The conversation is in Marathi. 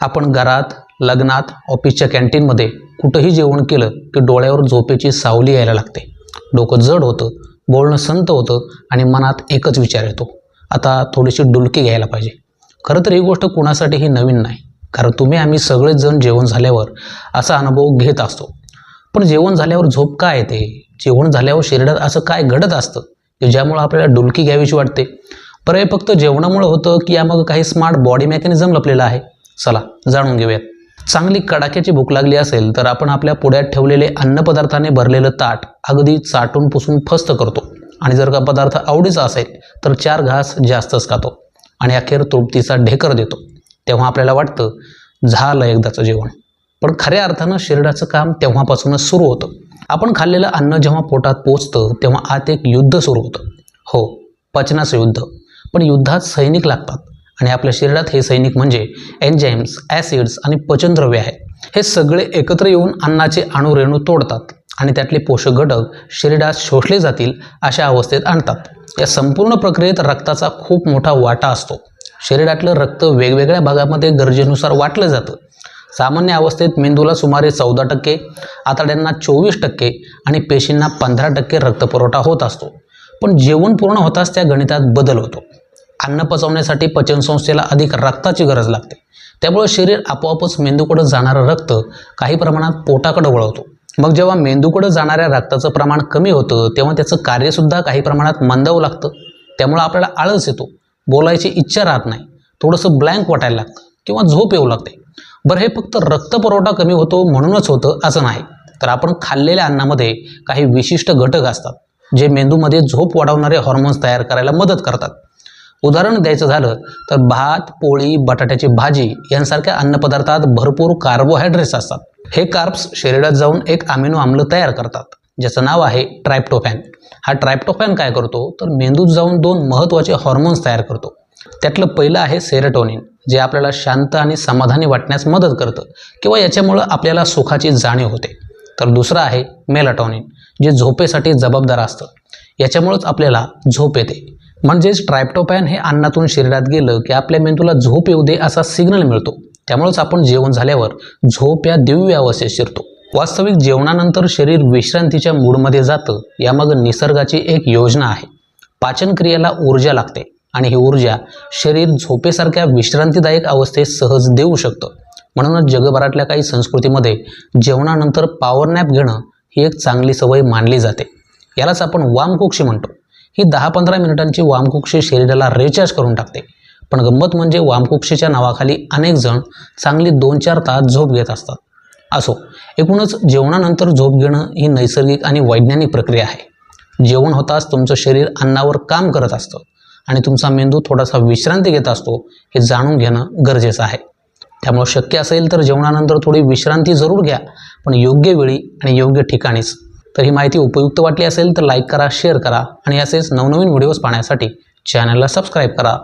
आपण घरात लग्नात ऑफिसच्या कॅन्टीनमध्ये कुठंही जेवण केलं की डोळ्यावर झोपेची सावली यायला लागते. डोकं जड होतं बोलणं संत होतं आणि मनात एकच विचार येतो. आता थोडीशी डुलकी घ्यायला पाहिजे. खरं तर ही गोष्ट कुणासाठीही नवीन नाही. कारण तुम्ही आम्ही सगळेच जण जेवण झाल्यावर असा अनुभव घेत असतो. पण जेवण झाल्यावर झोप काय येते? जेवण झाल्यावर शरीरात असं काय घडत असतं? की ज्यामुळं आपल्याला डुलकी घ्यावीशी वाटते. बरं हे फक्त जेवणामुळं होतं की यामागं काही स्मार्ट बॉडी मेकॅनिझम लपलेलं आहे. चला जाणून घेऊयात. चांगली कडाक्याची भूक लागली असेल तर आपण आपल्या पुढ्यात ठेवलेले अन्नपदार्थाने भरलेलं ताट अगदी चाटून पुसून फस्त करतो. आणि जर का पदार्थ आवडीचा असेल तर चार घास जास्तच खातो आणि अखेर तृप्तीचा ढेकर देतो. तेव्हा आपल्याला वाटतं झालं एकदाचं जेवण. पण खऱ्या अर्थानं शरीराचं काम तेव्हापासूनच सुरू होतं. आपण खाल्लेलं अन्न जेव्हा पोटात पोचतं तेव्हा आत एक युद्ध सुरू होतं. हो पचनाचं युद्ध. पण युद्धात सैनिक लागतात. आणि आपल्या शरीरात हे सैनिक म्हणजे एन्जाईम्स ॲसिड्स आणि पचनद्रव्य आहे हे सगळे एकत्र येऊन अन्नाचे अणुरेणू तोडतात आणि त्यातले पोषक घटक शरीरात शोषले जातील अशा अवस्थेत आणतात. या संपूर्ण प्रक्रियेत रक्ताचा खूप मोठा वाटा असतो. शरीरातलं रक्त वेगवेगळ्या भागामध्ये गरजेनुसार वाटलं जातं. सामान्य अवस्थेत मेंदूला सुमारे चौदा टक्के आतड्यांना चोवीस टक्के आणि पेशींना पंधरा टक्के रक्तपुरवठा होत असतो. पण जेवण पूर्ण होताच त्या गणितात बदल होतो. अन्न पचवण्यासाठी पचनसंस्थेला अधिक रक्ताची गरज लागते. त्यामुळे शरीर आपोआपच मेंदूकडे जाणारं रक्त काही प्रमाणात पोटाकडे वळवतो. मग जेव्हा मेंदूकडे जाणाऱ्या रक्ताचं प्रमाण कमी होतं तेव्हा त्याचं कार्यसुद्धा काही प्रमाणात मंदावं लागतं. त्यामुळं आपल्याला आळस येतो. बोलायची इच्छा राहत नाही. थोडंसं ब्लँक वाटायला लागतं किंवा झोप येऊ लागते. बरं हे फक्त रक्तपुरवठा कमी होतो म्हणूनच होतं असं नाही. तर आपण खाल्लेल्या अन्नामध्ये काही विशिष्ट घटक असतात जे मेंदूमध्ये झोप वाढवणारे हॉर्मोन्स तयार करायला मदत करतात. उदाहरण द्यायचं झालं तर भात पोळी बटाट्याची भाजी यांसारख्या अन्नपदार्थात भरपूर कार्बोहायड्रेट्स असतात. हे कार्ब्स शरीरात जाऊन एक अमिनो आम्ल तयार करतात ज्याचं नाव आहे ट्रायप्टोफॅन हा ट्रायप्टोफॅन काय करतो? तर मेंदूत जाऊन दोन महत्त्वाचे हॉर्मोन्स तयार करतो. त्यातलं पहिलं आहे सेरेटोनिन जे आपल्याला शांत आणि समाधानी वाटण्यास मदत करतं किंवा याच्यामुळं आपल्याला सुखाची जाणीव होते. तर दुसरं आहे मेलाटॉनिन जे झोपेसाठी जबाबदार असतं. याच्यामुळंच आपल्याला झोप येते. म्हणजेच ट्रायप्टोपॅन हे अन्नातून शरीरात गेलं की आपल्या मेंदूला झोप येऊ दे असा सिग्नल मिळतो. त्यामुळंच आपण जेवण झाल्यावर झोप या दिव्य अवस्थेत शिरतो. वास्तविक जेवणानंतर शरीर विश्रांतीच्या मूडमध्ये जातं यामागं निसर्गाची एक योजना आहे. पाचन क्रियेला ऊर्जा लागते आणि ही ऊर्जा शरीर झोपेसारख्या विश्रांतीदायक अवस्थेत सहज देऊ शकतं. म्हणूनच जगभरातल्या काही संस्कृतीमध्ये जेवणानंतर पॉवर नॅप घेणं ही एक चांगली सवय मानली जाते. यालाच आपण वामकुक्षी म्हणतो. ही दहा पंधरा मिनिटांची वामकुक्षी शरीराला रिचार्ज करून टाकते. पण गंमत म्हणजे वामकुक्षीच्या नावाखाली अनेक जण चांगली दोन चार तास झोप घेत असतात. असो एकूणच जेवणानंतर झोप घेणं ही नैसर्गिक आणि वैज्ञानिक प्रक्रिया आहे. जेवण होताच तुमचं शरीर अन्नावर काम करत असतं आणि तुमचा मेंदू थोडासा विश्रांती घेत असतो हे जाणून घेणं गरजेचं आहे. त्यामुळे शक्य असेल तर जेवणानंतर थोडी विश्रांती जरूर घ्या पण योग्य वेळी आणि योग्य ठिकाणीच. तर ही माहिती उपयुक्त वाटली असेल तर लाईक करा शेअर करा आणि असेच नवनवीन व्हिडिओज पाहण्यासाठी चॅनलला सबस्क्राईब करा.